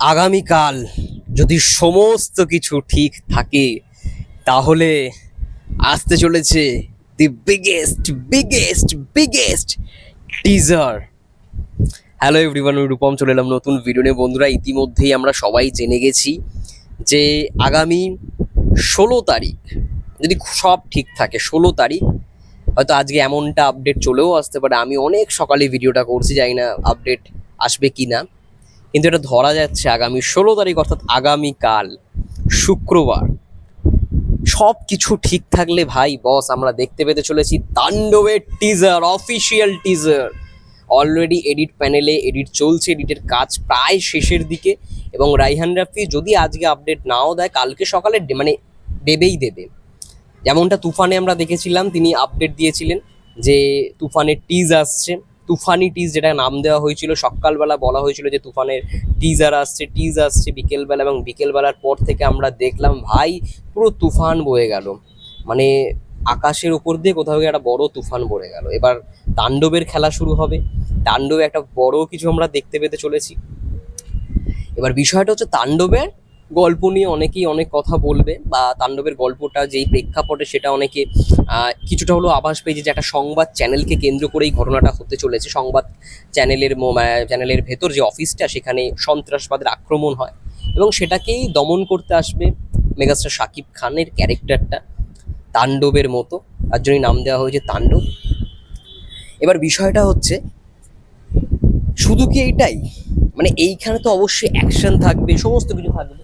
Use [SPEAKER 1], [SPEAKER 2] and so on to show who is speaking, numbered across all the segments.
[SPEAKER 1] আগামীকাল যদি সমস্ত কিছু ঠিক থাকে, তাহলে আসতে চলেছে the biggest biggest biggest teaser hello everyone Rupam চলে এলাম নতুন ভিডিও নিয়ে। বন্ধুরা, ইতিমধ্যেই আমরা সবাই জেনে গেছি যে আগামী ষোলো তারিখ, যদি সব ঠিক থাকে, ষোলো তারিখ, হয়তো আজকে এমনটা আপডেট চলেও আসতে পারে। আমি অনেক সকালে ভিডিওটা করছি, জানি না আপডেট আসবে কি না কিন্তু এটা ধরা যাচ্ছে আগামী ষোলো তারিখ, অর্থাৎ আগামীকাল শুক্রবার। সব কিছু ঠিক থাকলে ভাই বস আমরা দেখতে পেতে চলেছি তাণ্ডবের teaser official teaser already edit প্যানেলে এডিট চলছে এডিটের কাজ প্রায় শেষের দিকে। এবং রাইহান রাফি যদি আজকে আপডেট নাও দেয়, কালকে সকালে মানে দেবেই দেবে। যেমনটা তুফানে আমরা দেখেছিলাম, তিনি আপডেট দিয়েছিলেন যে তুফানের টিজ আসছে। তুফানি টিজ যেটা নাম দেওয়া হয়েছিল, সকালবেলা বলা হয়েছিল যে তুফানের টিজার আসছে টিজ আসছে বিকেলবেলা এবং বিকেলবেলার পর থেকে আমরা দেখলাম, ভাই, পুরো তুফান বয়ে গেল। মানে আকাশের উপর দিয়ে কোথাও একটা বড় তুফান বয়ে গেল। এবার তাণ্ডবের খেলা শুরু হবে। তাণ্ডবে একটা বড় কিছু আমরা দেখতে পেতে চলেছি। এবার বিষয়টা হচ্ছে তাণ্ডবের গল্প নিয়ে অনেকেই অনেক কথা বলবে বা তাণ্ডবের গল্পটা যেই প্রেক্ষাপটে সেটা অনেকে কিছুটা হলেও আভাস পেয়েছে যে একটা সংবাদ চ্যানেলকে কেন্দ্র করেই ঘটনাটা হতে চলেছে। সংবাদ চ্যানেলের চ্যানেলের ভেতর যে অফিসটা, সেখানে সন্ত্রাসবাদের আক্রমণ হয় এবং সেটাকেই দমন করতে আসবে মেগাস্টার শাকিব খানের ক্যারেক্টারটা, তাণ্ডবের মতো। তার জন্যই নাম দেওয়া হয়েছে তাণ্ডব। এবার বিষয়টা হচ্ছে, শুধু কি এইটাই? মানে এইখানে তো অবশ্যই অ্যাকশন থাকবে, সমস্ত কিছু থাকবে।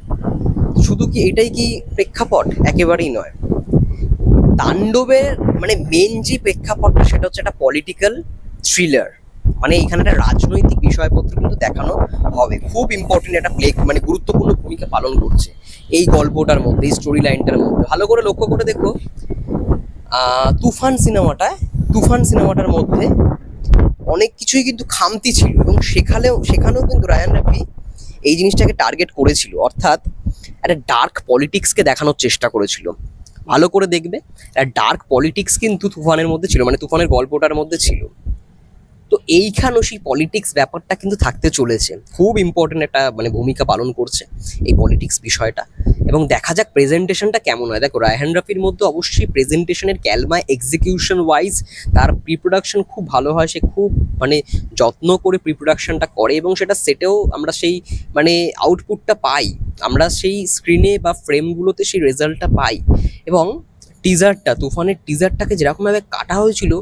[SPEAKER 1] শুধু কি এটাই কি প্রেক্ষাপট? একেবারেই নয়। তাণ্ডবের মানে মেন যে প্রেক্ষাপটটা সেটা হচ্ছে একটা পলিটিক্যাল থ্রিলার মানে এখানে একটা রাজনৈতিক বিষয়পত্র কিন্তু দেখানো হবে। খুব ইম্পর্টেন্ট একটা প্লে মানে গুরুত্বপূর্ণ ভূমিকা পালন করছে এই গল্পটার মধ্যে, এই স্টোরি লাইনটার মধ্যে। ভালো করে লক্ষ্য করে দেখো। তুফান সিনেমাটায়, তুফান সিনেমাটার মধ্যে অনেক কিছুই কিন্তু খামতি ছিল এবং সেখানেও সেখানেও কিন্তু রায়ান রাফি এই জিনিসটাকে টার্গেট করেছিল। অর্থাৎ একটা ডার্ক পলিটিক্সকে দেখানোর চেষ্টা করেছিল। ভালো করে দেখবে, একটা ডার্ক পলিটিক্স কিন্তু তুফানের মধ্যে ছিল মানে তুফানের গল্পটার মধ্যে ছিল। তো এইখানেও সেই পলিটিক্স ব্যাপারটা কিন্তু থাকতে চলেছে। খুব ইম্পর্টেন্ট একটা মানে ভূমিকা পালন করছে এই পলিটিক্স বিষয়টা। এবং দেখা যাক প্রেজেন্টেশনটা কেমন হয়। দেখো, রায়হান রাফির মধ্যে অবশ্যই প্রেজেন্টেশনের ক্যালমায় এক্সিকিউশন ওয়াইজ তার প্রি প্রোডাকশন খুব ভালো হয়। সে খুব মানে যত্ন করে প্রিপ্রোডাকশনটা করে এবং সেটা সেটেও আমরা সেই মানে আউটপুটটা পাই। আমরা সেই স্ক্রিনে বা ফ্রেমগুলোতে সেই রেজাল্টটা পাই এবং টিজারটা তুফানের টিজারটাকে যেরকমভাবে কাটা হয়েছিল,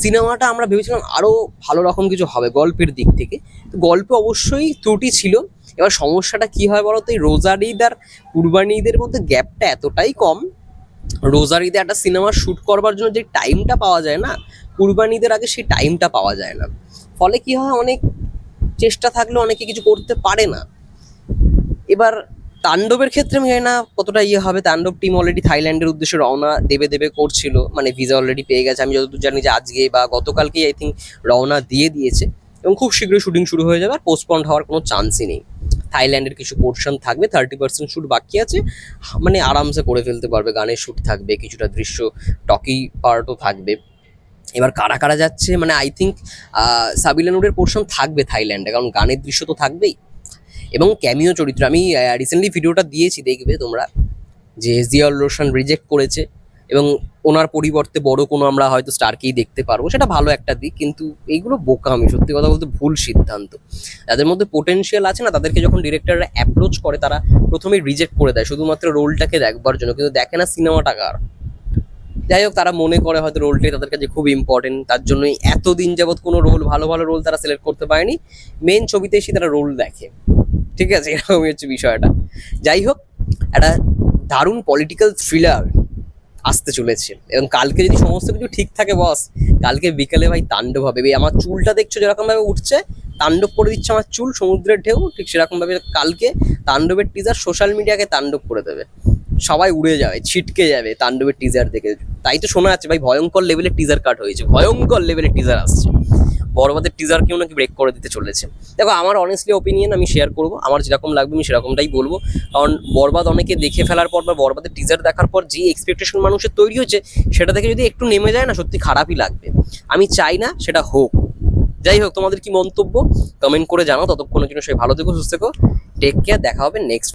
[SPEAKER 1] সিনেমাটা আমরা ভেবেছিলাম আরও ভালো রকম কিছু হবে গল্পের দিক থেকে। তো গল্পে অবশ্যই ত্রুটি ছিল। এবার সমস্যাটা কি হয় বলতো, এই রোজার ঈদ আর কুরবানি ঈদের মধ্যে গ্যাপটা এতটাই কম। রোজার ঈদে একটা সিনেমা শ্যুট করবার জন্য যে টাইমটা পাওয়া যায় না কুরবানি ঈদের আগে সেই টাইমটা পাওয়া যায় না। ফলে কি হয়, অনেক চেষ্টা থাকলেও অনেকে কিছু করতে পারে না। এবার তাণ্ডবের ক্ষেত্রে আমি জানি না কতটা ইয়ে হবে। তাণ্ডব টিম অলরেডি থাইল্যান্ডের উদ্দেশ্যে রওনা দেবে দেবে করছিল। মানে ভিসা অলরেডি পেয়ে গেছে। আমি যতদূর জানি যে আজকে বা গতকালকেই আই থিঙ্ক রওনা দিয়ে দিয়েছে। এবং খুব শীঘ্রই শুটিং শুরু হয়ে যাবে। আর পোস্টপন্ড হওয়ার কোনো চান্সই নেই। থাইল্যান্ডের কিছু পোর্শন থাকবে। থার্টি পার্সেন্ট শ্যুট বাকি আছে। মানে আরামসে করে ফেলতে পারবে। গানের শ্যুট থাকবে, কিছুটা দৃশ্য টকি পার্টও থাকবে। এবার কারা কারা যাচ্ছে? মানে আই থিঙ্ক সাবিলানুরের পোর্শন থাকবে থাইল্যান্ডে। কারণ গানের দৃশ্য তো থাকবেই। এবং ক্যামিও চরিত্র। আমি রিসেন্টলি ভিডিওটা দিয়েছি, দেখবে তোমরা, যে এস জিয়াউল রোশন রিজেক্ট করেছে এবং ওনার পরিবর্তে বড় কোনো আমরা হয়তো স্টারকেই দেখতে পারব। সেটা ভালো একটা দিক, কিন্তু এইগুলো বোকামি, সত্যি কথা বলতে ভুল সিদ্ধান্ত। যাদের মধ্যে পোটেনশিয়াল আছে না, তাদেরকে যখন ডিরেক্টররা অ্যাপ্রোচ করে, তারা প্রথমেই রিজেক্ট করে দেয়, শুধুমাত্র রোলটাকে দেখবার জন্য, কিন্তু দেখে না সিনেমাটা কার। যাই হোক, তারা মনে করে হয়তো রোলটাই তাদের কাছে খুব ইম্পর্টেন্ট তার জন্যই এতদিন যাবৎ কোনো রোল ভালো ভালো রোল তারা সিলেক্ট করতে পারেনি। মেন ছবিতে এসে তারা রোল দেখে। ঠিক আছে, এরকমই হচ্ছে বিষয়টা। যাই হোক, একটা দারুণ পলিটিক্যাল থ্রিলার আসতে চলেছে। এবং কালকে যদি সমস্ত কিছু ঠিক থাকে বস কালকে বিকালে ভাই তাণ্ডব হবে। আমার চুলটা দেখছ যেরকমভাবে উঠছে, তাণ্ডব করে দিচ্ছে আমার চুল, সমুদ্রের ঢেউ, ঠিক সেরকমভাবে কালকে তাণ্ডবের টিজার সোশ্যাল মিডিয়াকে তাণ্ডব করে দেবে। সবাই উড়ে যাবে, ছিটকে যাবে তাণ্ডবের টিজার দেখে। তাই তো শোনা যাচ্ছে, ভাই ভয়ঙ্কর লেভেলের টিজার কাট হয়েছে, ভয়ঙ্কর লেভেলের টিজার আসছে। বড়বাদের টিজারকেও নাকি ব্রেক করে দিতে চলেছে। দেখো, আমার অনেস্টলি ওপিনিয়ন আমি শেয়ার করব, আমার যেরকম লাগবে আমি সেরকমটাই বলব। কারণ বরবাদ অনেকে দেখে ফেলার পর বা বরবাদের টিজার দেখার পর যে এক্সপেকটেশন মানুষের তৈরি হয়েছে সেটা থেকে যদি একটু নেমে যায় না, সত্যি খারাপই লাগবে। আমি চাই না সেটা হোক। যাই হোক, তোমাদের কি মন্তব্য? কমেন্ট করে জানাও। ততক্ষণের জন্য সবাই ভালো থেকো, সুস্থ থেকো। টেক কেয়ার দেখা হবে নেক্সট